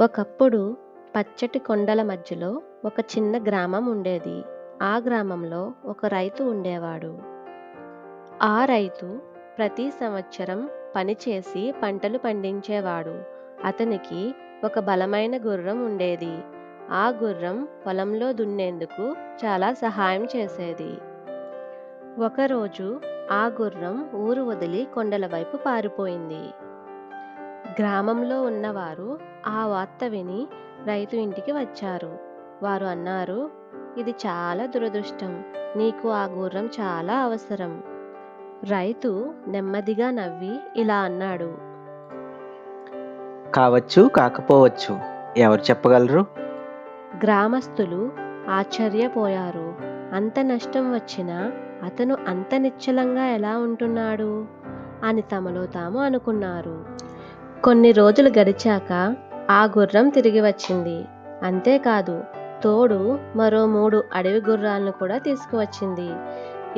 ఒకప్పుడు పచ్చటి కొండల మధ్యలో ఒక చిన్న గ్రామం ఉండేది. ఆ గ్రామంలో ఒక రైతు ఉండేవాడు. ఆ రైతు ప్రతి సంవత్సరం పనిచేసి పంటలు పండించేవాడు. అతనికి ఒక బలమైన గుర్రం ఉండేది. ఆ గుర్రం పొలంలో దున్నేందుకు చాలా సహాయం చేసేది. ఒకరోజు ఆ గుర్రం ఊరు వదిలి కొండల వైపు పారిపోయింది. గ్రామంలో ఉన్నవారు ఆ వార్త విని రైతు ఇంటికి వచ్చారు. వారు అన్నారు ఇది చాలా దురదృష్టం. నీకు ఆ గుర్రం చాలా అవసరం. రైతు నెమ్మదిగా నవ్వి ఇలా అన్నాడు. కావచ్చు కాకపోవచ్చు ఎవరు చెప్పగలరు గ్రామస్తులు ఆశ్చర్యపోయారు. అంత నష్టం వచ్చినా అతను అంత నిశ్చలంగా ఎలా ఉంటున్నాడు? అని తమలో తాము అనుకున్నారు. కొన్ని రోజులు గడిచాక ఆ గుర్రం తిరిగి వచ్చింది. అంతేకాదు తోడు మరో మూడు అడవి గుర్రాలను కూడా తీసుకువచ్చింది.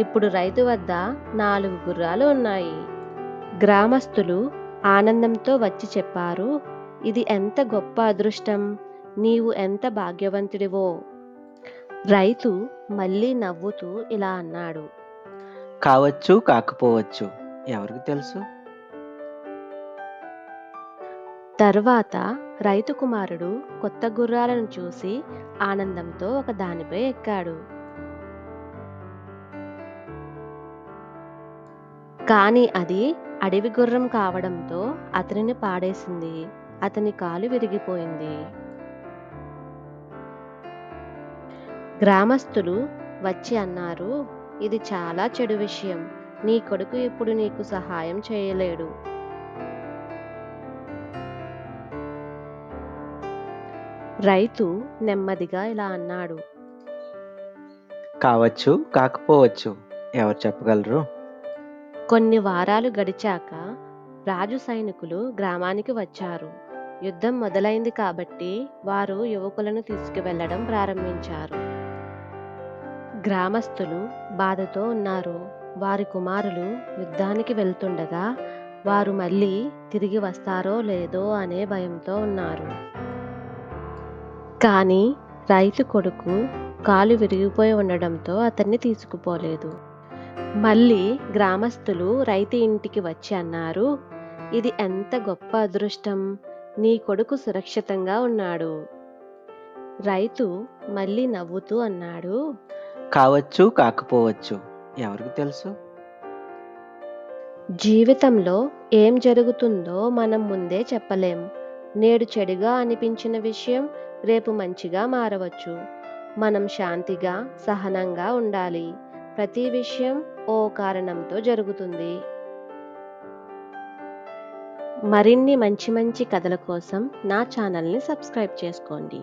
ఇప్పుడు రైతు వద్ద నాలుగు గుర్రాలు ఉన్నాయి. గ్రామస్తులు ఆనందంతో వచ్చి చెప్పారు ఇది ఎంత గొప్ప అదృష్టం. నీవు ఎంత భాగ్యవంతుడివో. రైతు మళ్ళీ నవ్వుతూ ఇలా అన్నాడు. కావచ్చు కాకపోవచ్చు ఎవరికి తెలుసు తర్వాత రైతు కుమారుడు కొత్త గుర్రాలను చూసి ఆనందంతో ఒక దానిపై ఎక్కాడు. కానీ అది అడవి గుర్రం కావడంతో అతనిని పాడేసింది. అతని కాలు విరిగిపోయింది. గ్రామస్తులు వచ్చి అన్నారు ఇది చాలా చెడు విషయం. నీ కొడుకు ఇప్పుడు నీకు సహాయం చేయలేడు. రైతు నెమ్మదిగా ఇలా అన్నాడు. కావచ్చు కాకపోవచ్చు ఎవరు చెప్పగలరు కొన్ని వారాలు గడిచాక రాజు సైనికులు గ్రామానికి వచ్చారు. యుద్ధం మొదలైంది కాబట్టి వారు యువకులను తీసుకువెళ్ళడం ప్రారంభించారు. గ్రామస్తులు బాధతో ఉన్నారు. వారి కుమారులు యుద్ధానికి వెళ్తుండగా వారు మళ్ళీ తిరిగి వస్తారో లేదో అనే భయంతో ఉన్నారు. కానీ రైతు కొడుకు కాలు విరిగిపోయి ఉండడంతో అతన్ని తీసుకుపోలేదు. మళ్ళీ గ్రామస్తులు రైతు ఇంటికి వచ్చి అన్నారు ఇది ఎంత గొప్ప అదృష్టం. నీ కొడుకు సురక్షితంగా ఉన్నాడు. రైతు మళ్ళీ నవ్వుతూ అన్నాడు కావచ్చు కాకపోవచ్చు ఎవరికి తెలుసు జీవితంలో ఏం జరుగుతుందో మనం ముందే చెప్పలేం. నేడు చెడుగా అనిపించిన విషయం రేపు మంచిగా మారవచ్చు. మనం శాంతిగా సహనంగా ఉండాలి. ప్రతి విషయం ఓ కారణంతో జరుగుతుంది. మరిన్ని మంచి మంచి కథల కోసం నా ఛానల్ని సబ్స్క్రైబ్ చేసుకోండి.